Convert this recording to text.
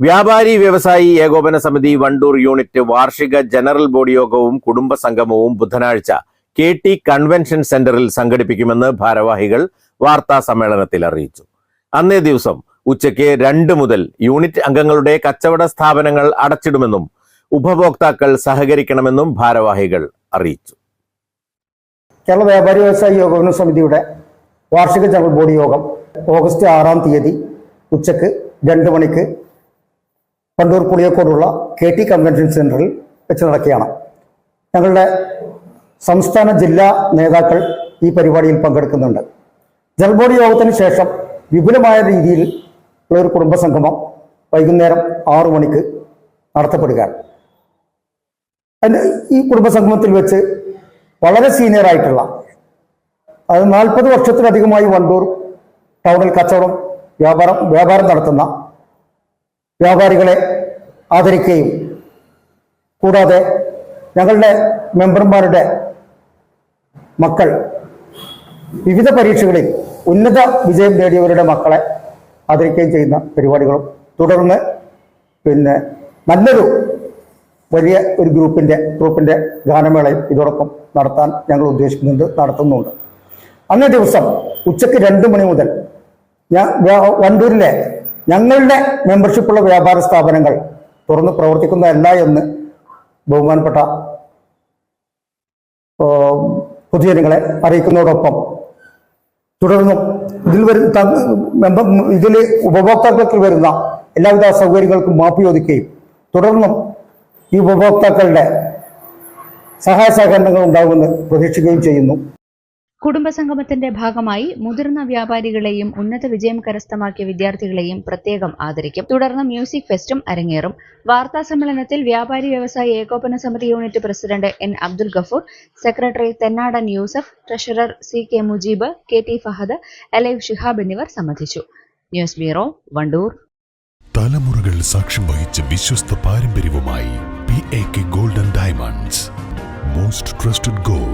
വ്യാപാരി വ്യവസായി ഏകോപന സമിതി വണ്ടൂർ യൂണിറ്റ് വാർഷിക ജനറൽ ബോഡി യോഗവും കുടുംബ സംഗമവും ബുധനാഴ്ച കെ ടി കൺവെൻഷൻ സെന്ററിൽ സംഘടിപ്പിക്കുമെന്ന് ഭാരവാഹികൾ വാർത്താ സമ്മേളനത്തിൽ അറിയിച്ചു. അന്നേ ദിവസം ഉച്ചയ്ക്ക് രണ്ട് മുതൽ യൂണിറ്റ് അംഗങ്ങളുടെ കച്ചവട സ്ഥാപനങ്ങൾ അടച്ചിടുമെന്നും ഉപഭോക്താക്കൾ സഹകരിക്കണമെന്നും ഭാരവാഹികൾ അറിയിച്ചു. കേരള വ്യാപാരി വ്യവസായി ഏകോപന സമിതിയുടെ വാർഷിക ജനറൽ ബോഡി യോഗം ഓഗസ്റ്റ് ആറാം തീയതി ഉച്ചയ്ക്ക് രണ്ട് മണിക്ക് പണ്ടൂർ പുളിയക്കോടുള്ള കെ ടി കൺവെൻഷൻ സെന്ററിൽ വെച്ച് നടക്കുകയാണ്. ഞങ്ങളുടെ സംസ്ഥാന ജില്ലാ നേതാക്കൾ ഈ പരിപാടിയിൽ പങ്കെടുക്കുന്നുണ്ട്. ജനറൽ ബോഡി യോഗത്തിന് ശേഷം വിപുലമായ രീതിയിൽ ഉള്ള ഒരു കുടുംബ സംഗമം വൈകുന്നേരം ആറു മണിക്ക് നടത്തപ്പെടുകയാണ്. ഈ കുടുംബസംഗമത്തിൽ വെച്ച് വളരെ സീനിയർ ആയിട്ടുള്ള അത് നാൽപ്പത് വർഷത്തിലധികമായി വണ്ടൂർ ടൗണിൽ കച്ചവടം വ്യാപാരം വ്യാപാരം നടത്തുന്ന വ്യാപാരികളെ ആദരിക്കുകയും കൂടാതെ ഞങ്ങളുടെ മെമ്പർമാരുടെ മക്കൾ വിവിധ പരീക്ഷകളിൽ ഉന്നത വിജയം നേടിയവരുടെ മക്കളെ ആദരിക്കുകയും ചെയ്യുന്ന പരിപാടികളും തുടർന്ന് പിന്നെ നല്ലൊരു വലിയ ഒരു ഗ്രൂപ്പിന്റെ ഗ്രൂപ്പിന്റെ ഗാനമേളയും ഇതോടൊപ്പം നടത്താൻ ഞങ്ങൾ ഉദ്ദേശിക്കുന്നുണ്ട് നടത്തുന്നുണ്ട്. അന്നേ ദിവസം ഉച്ചയ്ക്ക് രണ്ട് മണി മുതൽ ഞാൻ വണ്ടൂരിലെ ഞങ്ങളുടെ മെമ്പർഷിപ്പുള്ള വ്യാപാര സ്ഥാപനങ്ങൾ തുറന്ന് പ്രവർത്തിക്കുന്നതല്ല എന്ന് ബഹുമാനപ്പെട്ട പൊതുജനങ്ങളെ അറിയിക്കുന്നതോടൊപ്പം തുടർന്നും ഇതിൽ വരുന്ന മെമ്പർ ഇതിൽ ഉപഭോക്താക്കൾക്ക് വരുന്ന എല്ലാവിധ സൗകര്യങ്ങൾക്കും മാപ്പ് ചോദിക്കുകയും തുടർന്നും ഈ ഉപഭോക്താക്കളുടെ സഹായ സഹകരണങ്ങൾ ഉണ്ടാകുമെന്ന് പ്രതീക്ഷിക്കുകയും ചെയ്യുന്നു. കുടുംബസംഗമത്തിന്റെ ഭാഗമായി മുതിർന്ന വ്യാപാരികളെയും ഉന്നത വിജയം കരസ്ഥമാക്കിയ വിദ്യാർത്ഥികളെയും പ്രത്യേകം ആദരിക്കും. തുടർന്ന് മ്യൂസിക് ഫെസ്റ്റും അരങ്ങേറും. വാർത്താ സമ്മേളനത്തിൽ വ്യാപാരി വ്യവസായ ഏകോപന സമിതി unit president N Abdul Gafoor secretary Thennadan Yusuf treasurer C K Mujeeb K T Fahad alive Shihab എന്നിവർ സംബന്ധിച്ചു. News bureau Wandoor. തലമുറകൾ സാക്ഷ്യം വഹിച്ച വിശ്വസ്ത പാരമ്പര്യവുമായി P A K golden diamonds most trusted gold